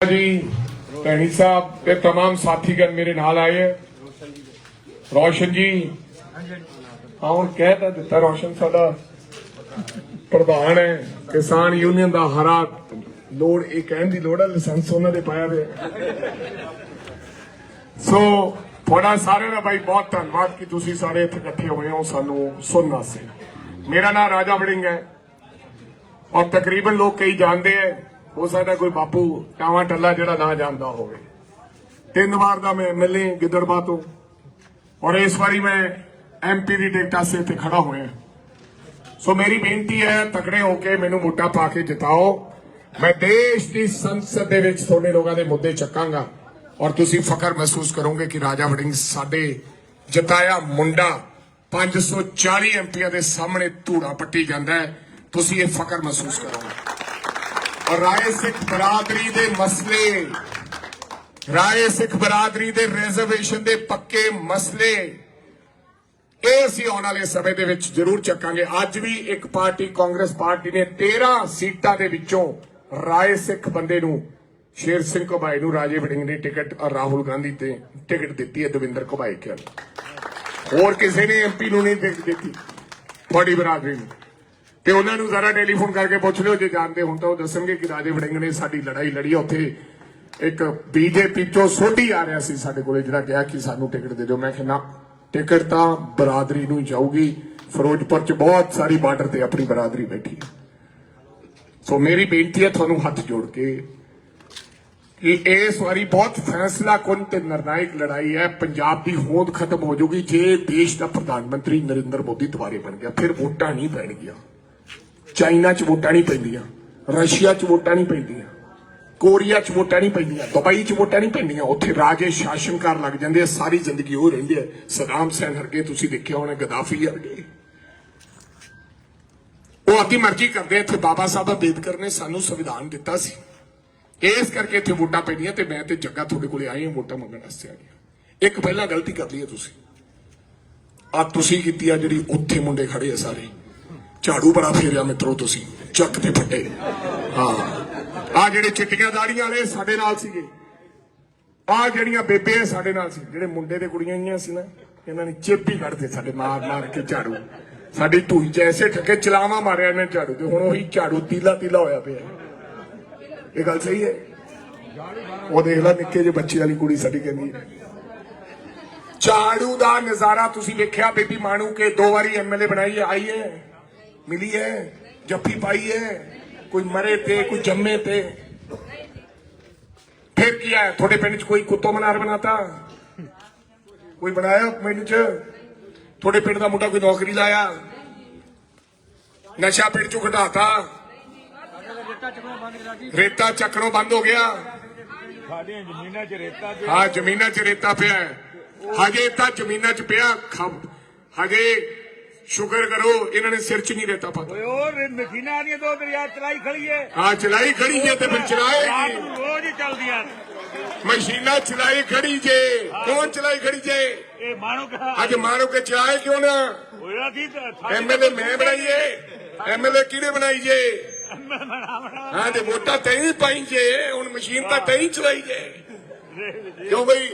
ਜੀ ਭੈਣੀ ਸਾਹਿਬ ਤੇ तमाम ਸਾਥੀਗਣ ਮੇਰੇ ਨਾਲ ਆਏ ਹੈ ਰੋਸ਼ਨ ਜੀ ਹਾਂ ਹੁਣ ਕਹਿ ਤਾਂ ਦਿੱਤਾ ਰੋਸ਼ਨ ਸਾਡਾ ਪ੍ਰਧਾਨ ਹੈ ਕਿਸਾਨ ਯੂਨੀਅਨ ਦਾ ਹਰਾ ਲੋੜ ਇਹ ਕਹਿਣ ਦੀ ਲੋੜ ਹੈ ਲਾਇਸੈਂਸ ਉਹਨਾਂ ਦੇ ਪਾਇਆ ਦੇ ਸੋ ਤੁਹਾਡਾ ਸਾਰਿਆਂ ਦਾ ਬਾਈ ਬਹੁਤ ਧੰਨਵਾਦ ਕਿ ਤੁਸੀਂ ਸਾਰੇ ਇੱਥੇ ਇਕੱਠੇ ਹੋਏ ਹੋ ਸਾਨੂੰ ਸੁਣਨ ਵਾਸਤੇ ਮੇਰਾ ਨਾਮ ਰਾਜਾ ਵੜਿੰਗ ਹੈ ਔਰ ਤਕਰੀਬਨ ਲੋਕ ਕਈ ਜਾਣਦੇ ਐ ਹੋ ਸਕਦਾ ਕੋਈ ਬਾਪੂ ਟਾਵਾ ਟੱਲਾ ਜਿਹੜਾ ਨਾ ਜਾਣਦਾ ਹੋਵੇ। ਤਿੰਨ ਵਾਰ ਦਾ ਮੈਂ ਐਮਐਲਏ ਗਿੱਦੜਬਾ ਤੋਂ ਔਰ ਇਸ ਵਾਰੀ ਮੈਂ ਐਮਪੀ ਦੀ ਟਿਕਟ ਆਸੇ ਇੱਥੇ ਖੜਾ ਹੋਇਆ। ਸੋ ਮੇਰੀ ਬੇਨਤੀ ਹੈ, ਤਕੜੇ ਹੋ ਕੇ ਮੈਨੂੰ ਵੋਟਾਂ ਪਾ ਕੇ ਜਿਤਾਓ। ਮੈਂ ਦੇਸ਼ ਦੀ ਸੰਸਦ ਦੇ ਵਿੱਚ ਤੁਹਾਡੇ ਲੋਕਾਂ ਦੇ ਮੁੱਦੇ ਚੱਕਾਂਗਾ ਔਰ ਤੁਸੀਂ ਫਖਰ ਮਹਿਸੂਸ ਕਰੋਗੇ ਕਿ ਰਾਜਾ ਵੜਿੰਗ ਸਾਡੇ ਜਿਤਾਇਆ ਮੁੰਡਾ 540 ਐਮਪੀਆਂ ਦੇ ਸਾਹਮਣੇ ਧੂੜਾ ਪੱਟੀ ਜਾਂਦਾ ਹੈ। ਤੁਸੀਂ ਇਹ ਫਖਰ ਮਹਿਸੂਸ ਕਰੋਗੇ। ਰਾਏ ਸਿੱਖ ਬਰਾਦਰੀ ਦੇ ਮਸਲੇ, ਰਾਏ ਸਿੱਖ ਬਰਾਦਰੀ ਦੇ ਰਿਜ਼ਰਵੇਸ਼ਨ ਦੇ ਪੱਕੇ ਮਸਲੇ, ਇਹ ਅਸੀਂ ਆਉਣ ਵਾਲੇ ਸਮੇਂ ਦੇ ਵਿੱਚ ਜ਼ਰੂਰ ਚੱਕਾਂਗੇ। ਅੱਜ ਵੀ ਇੱਕ ਪਾਰਟੀ, ਕਾਂਗਰਸ ਪਾਰਟੀ ਨੇ 13 ਸੀਟਾਂ ਦੇ ਵਿੱਚੋਂ ਰਾਏ ਸਿੱਖ ਬੰਦੇ ਨੂੰ, ਸ਼ੇਰ ਸਿੰਘ ਘੁਬਾਈ ਨੂੰ, ਰਾਜੇ ਵੜਿੰਗ ਨੇ ਟਿਕਟ ਔਰ ਰਾਹੁਲ ਗਾਂਧੀ ਤੇ ਟਿਕਟ ਦਿੱਤੀ ਹੈ, ਦਵਿੰਦਰ ਘੁਬਾਈ ਕੇ ਹੋਰ ਕਿਸੇ ਨੇ ਐਮਪੀ ਨੂੰ ਨਹੀਂ ਟਿਕਟ ਦਿੱਤੀ? ਤੁਹਾਡੀ ਬਰਾਦਰੀ ਨੂੰ। ਤੇ ਉਹਨਾਂ ਨੂੰ ਜ਼ਰਾ ਟੈਲੀਫੋਨ ਕਰਕੇ ਪੁੱਛ ਲਿਓ, ਜੇ ਜਾਣਦੇ ਹੁਣ ਤਾਂ ਉਹ ਦੱਸਣਗੇ ਕਿ ਰਾਜੇ ਵੜਿੰਗ ਨੇ ਸਾਡੀ ਲੜਾਈ ਲੜੀ ਆ। ਉੱਥੇ ਇੱਕ ਬੀਜੇਪੀ ਚੋਂ ਸੋਢੀ ਆ ਰਿਹਾ ਸੀ ਸਾਡੇ ਕੋਲੇ, ਜਿਹੜਾ ਕਿਹਾ ਕਿ ਸਾਨੂੰ ਟਿਕਟ ਦੇ ਦਿਓ। ਮੈਂ ਕਿਹਾ, ਨਾ, ਟਿਕਟ ਤਾਂ ਬਰਾਦਰੀ ਨੂੰ ਜਾਊਗੀ। ਫਿਰੋਜ਼ਪੁਰ ਚ ਬਹੁਤ ਸਾਰੀ ਬਾਰਡਰ ਤੇ ਆਪਣੀ ਬਰਾਦਰੀ ਬੈਠੀ ਹੈ। ਸੋ ਮੇਰੀ ਬੇਨਤੀ ਹੈ ਤੁਹਾਨੂੰ ਹੱਥ ਜੋੜ ਕੇ ਕਿ ਇਸ ਵਾਰੀ ਬਹੁਤ ਫੈਸਲਾ ਕੁਨ ਤੇ ਨਿਰਣਾਇਕ ਲੜਾਈ ਹੈ। ਪੰਜਾਬ ਦੀ ਹੋਂਦ ਖਤਮ ਹੋ ਜਾਊਗੀ ਜੇ ਦੇਸ਼ ਦਾ ਪ੍ਰਧਾਨ ਮੰਤਰੀ ਨਰਿੰਦਰ ਮੋਦੀ ਦੁਬਾਰੇ ਬਣ ਗਿਆ। ਫਿਰ ਵੋਟਾਂ ਨਹੀਂ ਪੈਣਗੀਆਂ। ਚਾਈਨਾ 'ਚ ਵੋਟਾਂ ਨਹੀਂ ਪੈਂਦੀਆਂ, ਰਸ਼ੀਆ 'ਚ ਵੋਟਾਂ ਨਹੀਂ ਪੈਂਦੀਆਂ, ਕੋਰੀਆ 'ਚ ਵੋਟਾਂ ਨਹੀਂ ਪੈਂਦੀਆਂ, ਦੁਬਈ 'ਚ ਵੋਟਾਂ ਨਹੀਂ ਪੈਂਦੀਆਂ, ਉੱਥੇ ਰਾਜੇ ਸ਼ਾਸਨਕਾਰ ਲੱਗ ਜਾਂਦੇ ਆ, ਸਾਰੀ ਜ਼ਿੰਦਗੀ ਉਹ ਰਹਿੰਦੇ ਆ। ਸਦਾਮ ਹੁਸੈਨ ਵਰਗੇ ਤੁਸੀਂ ਦੇਖਿਆ ਹੋਣਾ ਗਦਾਫੀ ਵਰਗੇ ਉਹ ਆਪਣੀ ਮਰਜ਼ੀ ਕਰਦੇ ਇੱਥੇ ਬਾਬਾ ਸਾਹਿਬ ਅੰਬੇਦਕਰ ਨੇ ਸਾਨੂੰ ਸੰਵਿਧਾਨ ਦਿੱਤਾ ਸੀ। ਇਸ ਕਰਕੇ ਇੱਥੇ ਵੋਟਾਂ ਪੈਣੀਆਂ ਤੇ ਮੈਂ ਤੇ ਜੱਗਾ ਤੁਹਾਡੇ ਕੋਲੇ ਆਏ ਹਾਂ, ਵੋਟਾਂ ਮੰਗਣ ਵਾਸਤੇ ਆ ਗਿਆ ਇੱਕ ਪਹਿਲਾਂ ਗਲਤੀ ਕਰ ਲਈ ਤੁਸੀਂ। ਆ ਤੁਸੀਂ ਕੀਤੀ ਆ ਜਿਹੜੀ ਉੱਥੇ ਮੁੰਡੇ ਖੜੇ ਆ ਸਾਰੇ। ਝਾੜੂ ਬੜਾ ਫੇਰਿਆ ਮਿੱਤਰੋ ਤੁਸੀਂ, ਚੱਕ ਤੇ ਫੱਟੇ। ਹਾਂ ਆ ਜਿਹੜੇ ਚਿੱਟੀਆਂ ਦਾੜੀਆਂ ਵਾਲੇ ਸਾਡੇ ਨਾਲ ਸੀਗੇ। ਆ ਜਿਹੜੀਆਂ ਬੇਬੇ ਆ ਸਾਡੇ ਨਾਲ ਸੀ, ਜਿਹੜੇ ਮੁੰਡੇ ਤੇ ਕੁੜੀਆਂ ਆਈਆਂ ਸੀ ਨਾ, ਇਹਨਾਂ ਨੇ ਚੇਪੀ ਕੱਢਦੇ ਸਾਡੇ ਮਾਰ ਮਾਰ ਕੇ ਝਾੜੂ। ਸਾਡੀ ਧੂਈ ਚ ਐਸੇ ਠੱਕੇ ਚਲਾਵਾ ਮਾਰਿਆ ਇਹਨੇ ਝਾੜੂ ਤੇ, ਹੁਣ ਉਹੀ ਝਾੜੂ ਤੀਲਾ ਤੀਲਾ ਹੋਇਆ ਪਿਆ। ਇਹ ਗੱਲ ਸਹੀ ਹੈ? ਉਹ ਦੇਖ ਲੈ ਨਿੱਕੇ ਜਿਹੇ ਬੱਚੇ ਵਾਲੀ ਕੁੜੀ ਸਾਡੀ ਕਹਿੰਦੀ ਝਾੜੂ ਦਾ ਨਜ਼ਾਰਾ ਤੁਸੀਂ ਵੇਖਿਆ ਬੇਬੀ ਮਾਣੂ ਕੇ ਦੋ ਵਾਰੀ ਐਮਐਲਏ ਬਣਾਈ ਆਈ ਹੈ? ਮਿਲੀ ਹੈ ਜੱਫੀ ਪਾਈ ਹੈ ਕੋਈ ਮਰੇ ਤੇ ਕੋਈ ਜੰਮੇ ਤੇ ਫਿਰ ਕੀ ਹੈ ਤੁਹਾਡੇ ਪਿੰਡ 'ਚ ਕੋਈ ਕੁੱਤੋ ਮਨਾਰ ਬਣਾਤਾ ਕੋਈ ਬਣਾਇਆ ਪਿੰਡ 'ਚ ਤੁਹਾਡੇ ਪਿੰਡ ਦਾ ਮੁੰਡਾ ਕੋਈ ਨੌਕਰੀ ਲਾਇਆ ਨਸ਼ਾ ਪਿੰਡ 'ਚੋਂ ਘਟਾਤਾ ਰੇਤਾ ਚੱਕਰੋਂ ਬੰਦ ਹੋ ਗਿਆ ਸਾਡੀਆਂ ਜ਼ਮੀਨਾਂ 'ਚ ਰੇਤਾ ਹਾਂ ਜ਼ਮੀਨਾਂ 'ਚ ਰੇਤਾ ਪਿਆ। ਹਜੇ ਤਾਂ ਜ਼ਮੀਨਾਂ 'ਚ ਪਿਆ ਹਜੇ ਸ਼ੁਕਰ ਕਰੋ ਇਹਨਾਂ ਨੇ ਸਿਰ 'ਚ ਨਹੀਂ ਰੇਤਾ ਪਾਤਾ। ਓਏ ਉਹ ਰੇ- ਮਸ਼ੀਨਾਂ ਦੀਆਂ ਦੋ ਦਰਿਆ ਚਲਾਈ ਖੜੀਏ ਆ ਚਲਾਈ ਖੜੀ ਜੇ ਤੇ ਫਿਰ ਰਾਤ ਚਲਾਏਗੀ ਨੂੰ ਰੋਜ਼ ਹੀ ਚੱਲਦੀਆਂ ਮਸ਼ੀਨਾਂ ਚਲਾਈ ਖੜੀ ਜੇ ਕੌਣ ਚਲਾਈ ਖੜੀ ਜੇ? ਇਹ ਮਾਣੋ ਕਹਾ ਅੱਜ ਮਾਰੋ ਕੇ ਚਲਾਏ ਕਿਉਂ ਨਾ? ਹੋਇਆ ਕੀ ਤਾਂ ਸਾਡੇ ਐਮਐਲਏ ਮੈਂ ਬਣਾਈਏ। ਐਮਐਲਏ ਕਿਹਨੇ ਬਣਾਈ ਜੇ? ਹਾਂ ਤੇ ਵੋਟਾਂ ਤੈਨੂੰ ਪਾਈ ਜੇ ਹੁਣ ਮਸ਼ੀਨ ਤਾਂ ਤੈਨੂੰ ਚਲਾਈ ਜੇ। ਕਿਉਂ ਬਈ?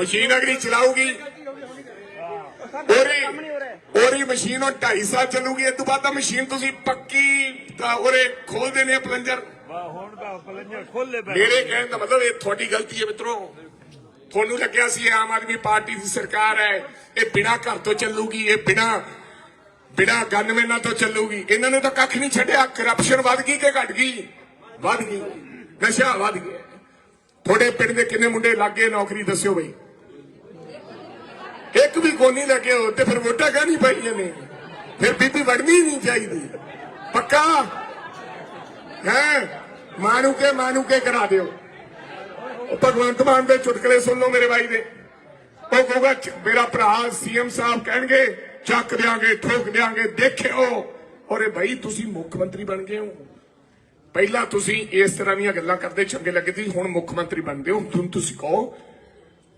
ਮਸ਼ੀਨ ਅਗਲੀ ਚਲਾਊਗੀ। ਉਹਦੀ ਉਹਦੀ ਮਸ਼ੀਨ ਉਹ 2.5 ਸਾਲ ਚੱਲੂਗੀ ਇਸ ਤੋਂ ਬਾਅਦ ਤਾਂ ਮਸ਼ੀਨ ਤੁਸੀਂ ਪੱਕੀ ਤਾਂ ਉਹਰੇ ਖੋਲ ਦੇਣੇ ਆ ਪਲੰਜਰ। ਵਾਹ ਹੁਣ ਦਾ ਪਲੰਜਰ ਖੋਲੇ ਪੈ ਮੇਰੇ ਕਹਿਣ ਦਾ ਮਤਲਬ ਇਹ ਤੁਹਾਡੀ ਗਲਤੀ ਹੈ ਮਿੱਤਰੋ। ਤੁਹਾਨੂੰ ਲੱਗਿਆ ਸੀ ਆਮ ਆਦਮੀ ਪਾਰਟੀ ਦੀ ਸਰਕਾਰ ਹੈ ਇਹ ਬਿਨਾ ਘਰ ਤੋਂ ਚੱਲੂਗੀ ਇਹ ਬਿਨਾ ਬਿਨਾ ਗਨਮੈਨਾਂ ਤੋਂ ਚੱਲੂਗੀ। ਇਹਨਾਂ ਨੇ ਤਾਂ ਕੱਖ ਨਹੀਂ ਛੱਡਿਆ ਕਰਪਸ਼ਨ ਵੱਧ ਗਈ ਕਿ ਘਟ ਗਈ? ਵੱਧ ਗਈ। ਨਸ਼ਾ ਵੱਧ ਗਿਆ। ਤੁਹਾਡੇ ਪਿੰਡ ਦੇ ਕਿੰਨੇ ਮੁੰਡੇ ਲੱਗੇ ਨੌਕਰੀ ਦੱਸਿਓ ਬਈ। ਇੱਕ ਵੀ ਕੋਨੀ ਲੱਗੇ ਹੋ ਤੇ ਫਿਰ ਵੋਟਾਂ ਕਾ ਪਾਈਆਂ ਨੇ? ਫਿਰ ਬੀਬੀ ਵੜਨੀ ਨਹੀਂ ਚਾਹੀਦੀ। ਪੱਕਾ? ਹੈ? ਮਾਨੂ ਕੇ ਮਾਨੂ ਕੇ ਕਰਾ ਦਿਓ। ਉਹ ਭਗਵੰਤ ਮਾਨ ਦੇ ਚੁਟਕਲੇ ਸੁਣ ਲਓ ਮੇਰੇ ਭਾਈ ਦੇ। ਉਹ ਕਹੂਗਾ ਮੇਰਾ ਭਰਾ ਸੀਐਮ ਸਾਹਿਬ ਕਹਿਣਗੇ, ਚੱਕ ਦਿਆਂਗੇ, ਠੋਕ ਦਿਆਂਗੇ, ਦੇਖਿਓ। ਔਰੇ ਭਾਈ, ਤੁਸੀਂ ਮੁੱਖ ਮੰਤਰੀ ਬਣ ਗਏ ਹੋ। ਪਹਿਲਾਂ ਤੁਸੀਂ ਇਸ ਤਰ੍ਹਾਂ ਦੀਆਂ ਗੱਲਾਂ ਕਰਦੇ, ਚੰਗੇ ਲੱਗਦੇ ਸੀ ਹੁਣ ਮੁੱਖ ਮੰਤਰੀ ਬਣਦੇ ਹੋ। ਹੁਣ ਤੁਸੀਂ ਕਹੋ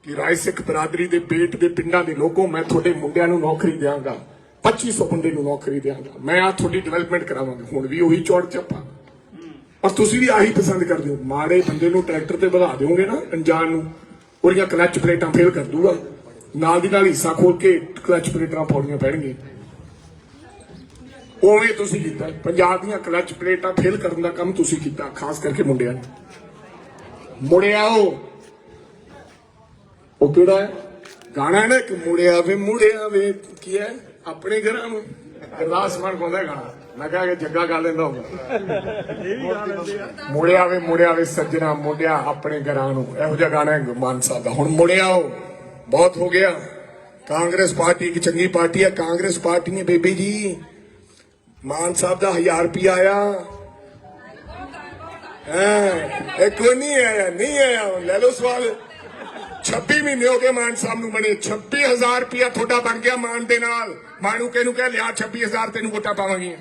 ਕਿ ਰਾਏ ਸਿੱਖ ਬਰਾਦਰੀ ਦੇ ਪੇਟ ਦੇ ਪਿੰਡਾਂ ਦੇ ਲੋਕੋ ਮੈਂ ਤੁਹਾਡੇ ਮੁੰਡਿਆਂ ਨੂੰ ਨੌਕਰੀ ਦਿਆਂਗਾ 2500 ਮੁੰਡੇ ਨੂੰ ਨੌਕਰੀ ਦਿਆਂਗਾ। ਮੈਂ ਆ ਤੁਹਾਡੀ ਡਿਵੈਲਪਮੈਂਟ ਕਰਾਵਾਂਗਾ, ਹੁਣ ਵੀ ਉਹੀ ਚੌੜ ਚੱਪਾ। ਔਰ ਤੁਸੀਂ ਵੀ ਆਹੀ ਪਸੰਦ ਕਰਦੇ ਹੋ। ਮਾੜੇ ਬੰਦੇ ਨੂੰ ਟਰੈਕਟਰ ਤੇ ਵਧਾ ਦਿਓਗੇ ਨਾ, ਅਣਜਾਣ ਨੂੰ, ਉਹਦੀਆਂ ਕਲੱਚ ਪਲੇਟਾਂ ਫੇਲ ਕਰ ਦੂਗਾ। ਨਾਲ ਦੀ ਨਾਲ ਹਿੱਸਾ ਖੋਲ ਕੇ ਕਲੱਚ ਪਲੇਟਾਂ ਪਾਉਣੀਆਂ ਪੈਣਗੀਆਂ। ਉਵੇਂ ਤੁਸੀਂ ਕੀਤਾ। ਪੰਜਾਬ ਦੀਆਂ ਕਲੱਚ ਪਲੇਟਾਂ ਫੇਲ ਕਰਨ ਦਾ ਕੰਮ ਤੁਸੀਂ ਕੀਤਾ, ਖਾਸ ਕਰਕੇ ਮੁੰਡਿਆਂ ਨੇ। ਮੁੜਿਆ ਉਹ ਕਿਹੜਾ ਗਾਣਾ ਨਾ ਕਿ ਮੁੜਿਆ ਵੇ ਮੁੜਿਆ ਵੇ ਕੀ ਹੈ? ਆਪਣੇ ਘਰਾਂ ਨੂੰ। ਅਰਦਾਸ ਮਾਨ ਕੋਦਾ ਗਾਣਾ। ਮੈਂ ਕਿਹਾ ਕਿ ਜੱਗਾ ਗਾ ਲੈਂਦਾ ਹੁੰਦਾ ਮੁੜਿਆ ਵੇ ਮੁੜਿਆ ਵੇ ਸੱਜਣਾ ਮੁੜਿਆ ਆਪਣੇ ਘਰਾਂ ਨੂੰ। ਇਹੋ ਜਿਹਾ ਗਾਣਾ ਹੈ ਮਾਨ ਸਾਹਿਬ ਦਾ। ਹੁਣ ਮੁੜਿਆ ਉਹ ਬਹੁਤ ਹੋ ਗਿਆ। ਕਾਂਗਰਸ ਪਾਰਟੀ ਇੱਕ ਚੰਗੀ ਪਾਰਟੀ ਹੈ। ਕਾਂਗਰਸ ਪਾਰਟੀ ਨੇ ਬੇਬੀ ਜੀ ਮਾਨ ਸਾਹਿਬ ਦਾ 1000 ਰੁਪਿਆ ਆਇਆ। ਹਾਂ? ਇੱਕ ਵਾਰ ਨਹੀਂ ਆਇਆ ਨਹੀਂ ਆਇਆ। ਲੈ ਲਓ ਸਵਾਲ। 26 ਮਹੀਨੇ ਹੋ ਗਏ ਮਾਨ ਸਾਹਿਬ ਨੂੰ ਬਣੇ। 26000 ਰੁਪਿਆ ਤੁਹਾਡਾ ਬਣ ਗਿਆ ਮਾਨ ਦੇ ਨਾਲ। ਮਾਨੂ ਕਿਹਨੂੰ ਕਹਿ ਲਿਆ 26000 ਤੈਨੂੰ ਵੋਟਾਂ ਪਾਵਾਂਗੀਆਂ।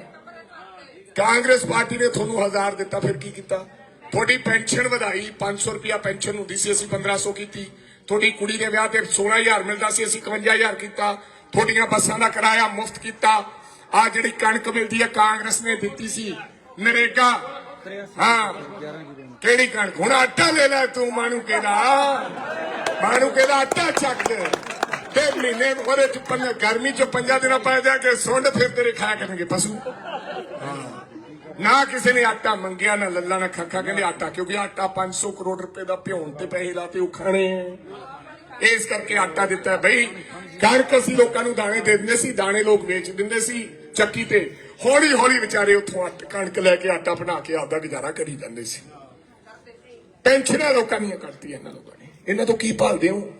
ਕਾਂਗਰਸ ਪਾਰਟੀ ਨੇ ਤੁਹਾਨੂੰ 1000 ਦਿੱਤਾ, ਫਿਰ ਕੀ ਕੀਤਾ? ਤੁਹਾਡੀ ਪੈਨਸ਼ਨ ਵਧਾਈ 500 ਰੁਪਿਆ ਪੈਨਸ਼ਨ ਹੁੰਦੀ ਸੀ, ਅਸੀਂ 1500 ਕੀਤੀ। ਤੁਹਾਡੀ ਕੁੜੀ ਦੇ ਵਿਆਹ ਤੇ 16000 ਮਿਲਦਾ ਸੀ, ਅਸੀਂ 51000 ਕੀਤਾ। ਤੁਹਾਡੀਆਂ ਬੱਸਾਂ ਦਾ ਕਿਰਾਇਆ ਮੁਫਤ ਕੀਤਾ। ਆ ਜਿਹੜੀ ਕਣਕ ਮਿਲਦੀ ਹੈ, ਕਾਂਗਰਸ ਨੇ ਦਿੱਤੀ ਸੀ। ਨਰੇਗਾ ਹਾਂ। ਕਿਹੜੀ ਕਣਕ? ਹੁਣ ਆਟਾ ਲੈ ਲੈ ਤੂੰ ਮਾਨੂ ਕਿਹਦਾ? ਮਾਨੂ ਕਿਹਦਾ? ਆਟਾ ਚੱਕ ਤੇ ਮਹੀਨੇ ਉਹਦੇ ਚ ਪੰਜ ਗਰਮੀ ਚ ਪੰਜਾਂ ਦਿਨਾਂ ਪੈ ਜਾ ਕੇ ਸੁੰਡ ਫਿਰ ਤੇਰੇ ਖਾਇਆ ਕਰਨਗੇ ਪਸ਼ੂ। ਨਾ ਕਿਸੇ ਨੇ ਆਟਾ ਮੰਗਿਆ ਨਾ ਲੱਲਾ ਨਾ ਖੱਖਾ। ਕਹਿੰਦੇ ਆਟਾ ਕਿਉਂਕਿ ਆਟਾ 500 ਕਰੋੜ ਰੁਪਏ ਦਾ ਭਿਉਣ ਤੇ ਪੈਸੇ ਲਾਤੇ ਉਹ ਖਾਣੇ। ਇਸ ਕਰਕੇ ਆਟਾ ਦਿੱਤਾ। ਬਈ ਕਣਕ ਅਸੀਂ ਲੋਕਾਂ ਨੂੰ ਦਾਣੇ ਦੇ ਦਿੰਦੇ ਸੀ ਦਾਣੇ ਲੋਕ ਵੇਚ ਦਿੰਦੇ ਸੀ ਚੱਕੀ ਤੇ। ਹੌਲੀ ਹੌਲੀ ਵਿਚਾਰੇ ਉੱਥੋਂ ਆਟ- ਕਣਕ ਲੈ ਕੇ ਆਟਾ ਬਣਾ ਕੇ ਆਪਦਾ ਗੁਜ਼ਾਰਾ ਕਰੀ ਜਾਂਦੇ ਸੀ। ਪੈਨਸ਼ਨਾਂ ਲੋਕਾਂ ਦੀਆਂ ਕੱਟਤੀਆਂ ਇਹਨਾਂ ਲੋਕਾਂ ਨੇ। ਇਹਨਾਂ ਤੋਂ ਕੀ ਭਾਲਦੇ ਹੋ?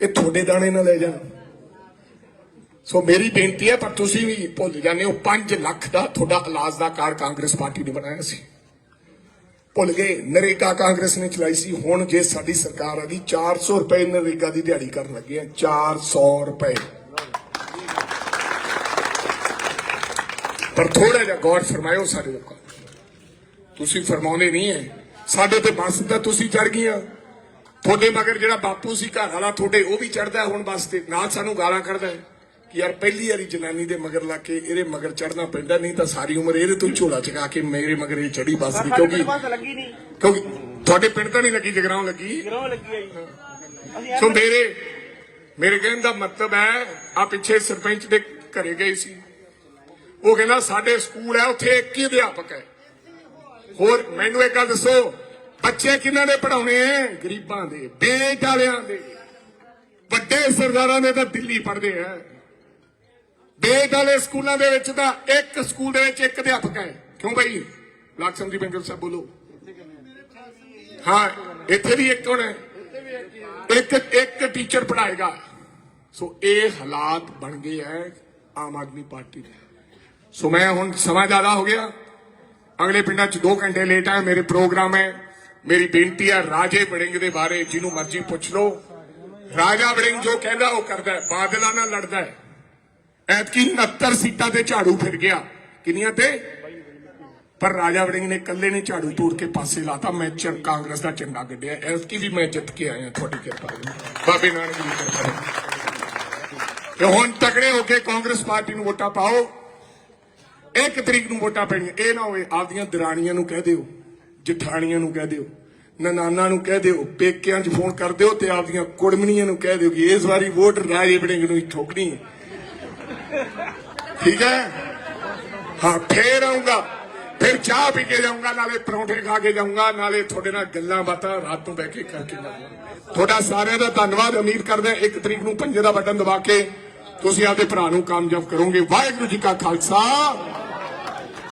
ਇਹ ਤੁਹਾਡੇ ਦਾਣੇ ਨਾ ਲੈ ਜਾਣ। ਸੋ ਮੇਰੀ ਬੇਨਤੀ ਹੈ, ਪਰ ਤੁਸੀਂ ਵੀ ਭੁੱਲ ਜਾਂਦੇ ਹੋ 5 ਲੱਖ ਦਾ ਤੁਹਾਡਾ ਇਲਾਜ ਦਾ ਕਾਰਡ ਕਾਂਗਰਸ ਪਾਰਟੀ ਨੇ ਬਣਾਇਆ ਸੀ। ਭੁੱਲ ਗਏ, ਨਰੇਗਾ ਕਾਂਗਰਸ ਨੇ ਚਲਾਈ ਸੀ। ਹੁਣ ਜੇ ਸਾਡੀ ਸਰਕਾਰ ਆ ਗਈ 400 ਰੁਪਏ ਨਰੇਗਾ ਦੀ ਦਿਹਾੜੀ ਕਰਨ ਲੱਗੇ ਆ 400 ਰੁਪਏ। ਪਰ ਥੋੜਾ ਜਿਹਾ ਗੌਰ ਫਰਮਾਇਓ ਸਾਡੇ ਲੋਕਾਂ। ਤੁਸੀਂ ਫਰਮਾਉਂਦੇ ਨਹੀਂ ਹੈ ਸਾਡੇ ਤੇ ਬੱਸ ਤਾਂ ਤੁਸੀਂ ਚੜ ਗਈਆਂ। ਤੁਹਾਡੇ ਮਗਰ ਜਿਹੜਾ ਬਾਪੂ ਸੀ ਘਰ ਵਾਲਾ ਤੁਹਾਡੇ ਉਹ ਵੀ ਚੜਦਾ ਹੁਣ ਬੱਸ ਤੇ ਨਾਲ ਸਾਨੂੰ ਗਾਲਾਂ ਕੱਢਦਾ ਹੈ ਕਿ ਯਾਰ ਪਹਿਲੀ ਵਾਰੀ ਜਨਾਨੀ ਦੇ ਮਗਰ ਲਾ ਕੇ ਇਹਦੇ ਮਗਰ ਚੜਨਾ ਪੈਂਦਾ ਨਹੀਂ ਤਾਂ ਸਾਰੀ ਉਮਰ ਇਹਦੇ ਤੋਂ ਝੋਲਾ ਚਕਾ ਕੇ ਮੇਰੇ ਮਗਰ ਇਹ ਚੜੀ ਬੱਸ ਦੀ। ਕਿਉਂਕਿ ਕਿਉਂਕਿ ਤੁਹਾਡੇ ਪਿੰਡ ਤਾਂ ਨਹੀਂ ਲੱਗੀ ਜਗਰਾਉਂ ਲੱਗੀ। ਗਿਰੋਹ ਲੱਗੀ ਆ ਸੋ ਮੇਰੇ ਮੇਰੇ ਕਹਿਣ ਦਾ ਮਤਲਬ ਹੈ ਆ ਪਿੱਛੇ ਸਰਪੰਚ ਦੇ ਘਰੇ ਗਏ ਸੀ। ਉਹ ਕਹਿੰਦਾ, ਸਾਡੇ ਸਕੂਲ ਹੈ, ਉੱਥੇ ਇੱਕ ਹੀ ਅਧਿਆਪਕ ਹੈ। ਹੋਰ ਮੈਨੂੰ ਇੱਕ ਗੱਲ ਦੱਸੋ, ਬੱਚੇ ਕਿਹਨਾਂ ਦੇ ਪੜਾਉਣੇ ਐ? ਗਰੀਬਾਂ ਦੇ, ਬੇਟ ਵਾਲਿਆਂ ਦੇ। ਵੱਡੇ ਸਰਦਾਰਾਂ ਦੇ ਤਾਂ ਦਿੱਲੀ ਪੜਦੇ ਐ। ਬੇਟ ਵਾਲੇ ਸਕੂਲਾਂ ਦੇ ਵਿੱਚ ਤਾਂ ਇੱਕ ਸਕੂਲ ਦੇ ਵਿੱਚ ਇੱਕ ਅਧਿਆਪਕ ਹੈ। ਕਿਉਂ ਬਈ? ਲਾਕਸਮ ਦੀ ਬੰਗਲ ਸਾਹਿਬ ਬੋਲੋ। ਹਾਂ, ਇੱਥੇ ਵੀ ਇੱਕ ਹੋਣਾ ਇੱਕ ਇੱਕ ਟੀਚਰ ਪੜਾਏਗਾ ਸੋ ਇਹ ਹਾਲਾਤ ਬਣ ਗਏ ਹੈ ਆਮ ਆਦਮੀ ਪਾਰਟੀ ਦੇ। ਸੋ ਮੈਂ ਹੁਣ ਸਮਾਂ ਜ਼ਿਆਦਾ ਹੋ ਗਿਆ ਅਗਲੇ ਪਿੰਡਾਂ 'ਚ 2 ਘੰਟੇ ਲੇਟ ਆਇਆ ਮੇਰੇ ਪ੍ਰੋਗਰਾਮ ਹੈ ਮੇਰੀ ਬੇਨਤੀ ਹੈ ਰਾਜੇ ਵੜਿੰਗ ਦੇ ਬਾਰੇ ਜਿਹਨੂੰ ਮਰਜ਼ੀ ਪੁੱਛ ਲਓ ਰਾਜਾ ਵੜਿੰਗ ਜੋ ਕਹਿੰਦਾ ਉਹ ਕਰਦਾ ਬਾਦਲਾਂ ਨਾਲ ਲੜਦਾ ਹੈ ਐਤਕੀ 69 ਸੀਟਾਂ ਤੇ ਝਾੜੂ ਫਿਰ ਗਿਆ ਕਿੰਨੀਆਂ ਤੇ ਪਰ ਰਾਜਾ ਵੜਿੰਗ ਨੇ ਇਕੱਲੇ ਨੇ ਝਾੜੂ ਤੋੜ ਕੇ ਪਾਸੇ ਲਾਤਾ ਮੈਂ ਚ ਕਾਂਗਰਸ ਦਾ ਝੰਡਾ ਗੱਡਿਆ ਐਤਕੀ ਵੀ ਮੈਂ ਜਿੱਤ ਕੇ ਆਇਆ ਤੁਹਾਡੀ ਕਿਰਪਾ ਬਾਬੇ ਨਾਨਕ ਦੀ ਕਿਰਪਾ ਤੇ ਹੁਣ ਤਕੜੇ ਹੋ ਕੇ ਕਾਂਗਰਸ ਪਾਰਟੀ ਨੂੰ ਵੋਟਾਂ ਪਾਓ ਇੱਕ ਤਰੀਕ ਨੂੰ ਵੋਟਾਂ ਪੈਣੀਆਂ। ਇਹ ਨਾ ਹੋਵੇ ਆਪਦੀਆਂ ਦਰਾਣੀਆਂ ਨੂੰ ਕਹਿ ਦਿਓ, ਜਠਾਣੀਆਂ ਨੂੰ ਕਹਿ ਦਿਓ ਨਨਾਨਾ ਨੂੰ ਕਹਿ ਦਿਓ, ਪੇਕਿਆਂ 'ਚ ਫੋਨ ਕਰ ਦਿਓ ਤੇ ਆਪਦੀਆਂ ਕੁੜਮਣੀਆਂ ਨੂੰ ਕਹਿ ਦਿਓ ਕਿ ਇਸ ਵਾਰੀ ਵੋਟ ਰਾਜੇ ਵੜਿੰਗ ਨੂੰ ਠੋਕਣੀ ਹੈ ਠੀਕ ਹੈ? ਹਾਂ, ਫੇਰ ਆਉਂਗਾ ਫਿਰ ਚਾਹ ਪੀ ਕੇ ਜਾਊਂਗਾ, ਨਾਲੇ ਪਰੌਂਠੇ ਖਾ ਕੇ ਜਾਊਂਗਾ, ਨਾਲੇ ਤੁਹਾਡੇ ਨਾਲ ਗੱਲਾਂ ਬਾਤਾਂ ਰਾਤ ਨੂੰ ਬਹਿ ਕੇ ਕਰਕੇ ਜਾਊਂਗਾ। ਤੁਹਾਡਾ ਸਾਰਿਆਂ ਦਾ ਧੰਨਵਾਦ, ਉਮੀਦ ਕਰਦੇ ਹਾਂ ਇੱਕ ਤਰੀਕ ਨੂੰ ਪੰਜੇ ਦਾ ਬਟਨ ਦਬਾ ਕੇ ਤੁਸੀਂ ਆਪਦੇ ਭਰਾ ਨੂੰ ਕਾਮਯਾਬ ਕਰੋਗੇ। ਵਾਹਿਗੁਰੂ ਜੀ ਕਾ ਖਾਲਸਾ।